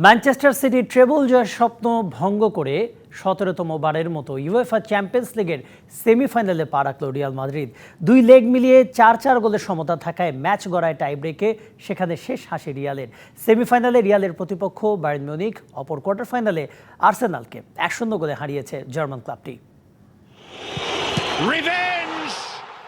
Manchester city treble জয়ের স্বপ্ন ভঙ্গ করে সতেরোতম বারের মতো ইউএফা চ্যাম্পিয়ন্স লিগের সেমিফাইনালে পা রাখল রিয়াল মাদ্রিদ দুই লেগ মিলিয়ে চার চার গোলের সমতা থাকায় ম্যাচ গড়ায় টাই ব্রেকে সেখানে শেষ হাসি রিয়ালের সেমিফাইনালে রিয়ালের প্রতিপক্ষ বায়ার্ন মিউনিক অপর কোয়ার্টার ফাইনালে আর্সেনালকে এক শূন্য গোলে হারিয়েছে জার্মান ক্লাবটি!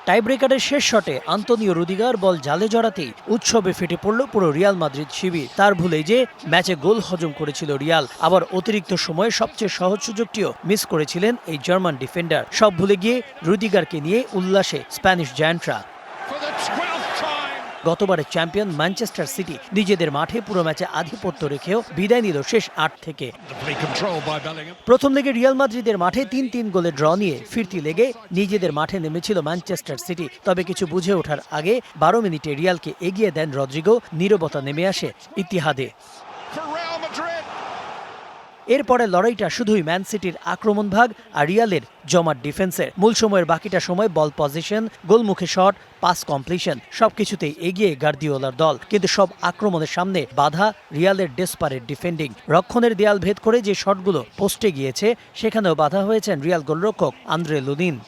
টাইব্রেকারের শেষ শটে আন্তনীয় রুদিগার বল জালে জড়াতেই উৎসবে ফেটে পড়ল পুরো রিয়াল মাদ্রিদ শিবির। তার ভুলে যে ম্যাচে গোল হজম করেছিল রিয়াল, আবার অতিরিক্ত সময়ে সবচেয়ে সহজ সুযোগটিও মিস করেছিলেন এই জার্মান ডিফেন্ডার। সব ভুলে গিয়ে রুদিগারকে নিয়ে উল্লাসে স্প্যানিশ জায়ান্টরা। গতবারের চ্যাম্পিয়ন ম্যানচেস্টার সিটি নিজেদের মাঠে পুরো ম্যাচে আধিপত্য রেখেও বিদায় নিল শেষ আট থেকে. প্রথম লেগে রিয়াল মাদ্রিদের মাঠে তিন তিন গোলে ড্র নিয়ে ফিরতি লেগে নিজেদের মাঠে নেমেছিল ম্যানচেস্টার সিটি তবে কিছু বুঝে ওঠার আগে বারো মিনিটে রিয়ালকে এগিয়ে দেন রদ্রিগো, নিরবতা নেমে আসে ইতিহাদে! এরপরে লড়াইটা শুধুই ম্যান সিটির আক্রমণ ভাগ আর রিয়ালের জমাট ডিফেন্সের। মূল সময়ের বাকিটা সময় বল পজিশন, গোলমুখে শট, পাস কমপ্লিশন, সবকিছুতেই এগিয়ে গার্দিওলার দল। কিন্তু সব আক্রমণের সামনে বাধা রিয়ালের ডেসপারের ডিফেন্ডিং। রক্ষণের দেয়াল ভেদ করে যে শটগুলো পোস্টে গিয়েছে, সেখানেও বাধা হয়েছেন রিয়াল গোলরক্ষক আন্দ্রে লুদিন.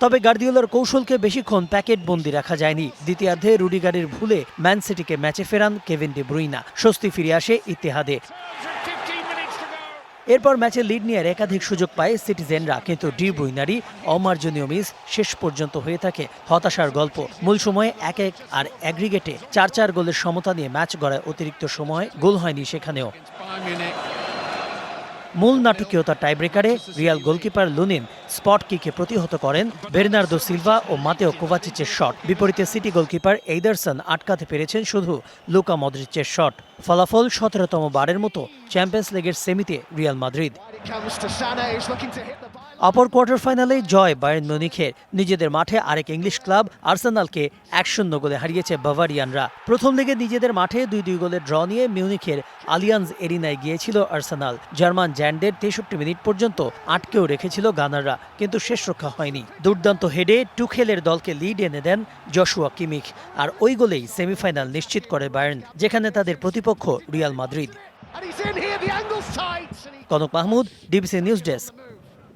তবে গার্দিওলার কৌশলকে বেশিক্ষণ প্যাকেট বন্দি রাখা যায়নি দ্বিতীয়ার্ধে রুডিগারের ভুলে ম্যান সিটিকে ম্যাচে ফেরান কেভিন ডি ব্রুইনা স্বস্তি ফিরে আসে ইতিহাদে 15 minutes to go! এরপর ম্যাচে লিড নেওয়ার একাধিক সুযোগ পায় সিটিজেনরা, কিন্তু ডি ব্রুইনারই অমার্জনীয় মিস শেষ পর্যন্ত হয়ে থাকে হতাশার গল্প মূল সময়ে এক এক আর অ্যাগ্রিগেটে চার চার গোলের সমতা নিয়ে ম্যাচ গড়ায় অতিরিক্ত সময় গোল হয়নি সেখানেও. মূল নাটকীয়তা টাইব্রেকারে রিয়াল গোলকিপার লুনিন স্পট কিকে প্রতিহত করেন বের্নার্দো সিলভা ও মাতেও কোভাচিচের শট। বিপরীতে সিটি গোলকিপার এইদারসন আটকাতে পেরেছেন শুধু লুকা মদ্রিচের শট। ফলাফল সতেরোতম বারের মতো চ্যাম্পিয়ন্স লিগের সেমিতে রিয়াল মাদ্রিদ। অপর কোয়ার্টার ফাইনালে জয় বায়ার্ন মিউনিখের। নিজেদের মাঠে আরেক ইংলিশ ক্লাব আর্সেনালকে এক শূন্য গোলে হারিয়েছে বাভারিয়ানরা। প্রথম দিকে নিজেদের মাঠে দুই দুই গোলের ড্র নিয়ে মিউনিখের আলিয়ান্স এরিনায় গিয়েছিল আর্সেনাল। জার্মান জ্যান্ডের তেষট্টি মিনিট পর্যন্ত আটকেও রেখেছিল গানাররা কিন্তু শেষ রক্ষা হয়নি। দুর্দান্ত হেডে টুখেলের দলকে লিড এনে দেন জশুয়া কিমিখ আর ওই গোলেই সেমিফাইনাল নিশ্চিত করে বায়ার্ন যেখানে তাদের প্রতিপক্ষ Real Madrid. Kanak Mahmud DBC news desk.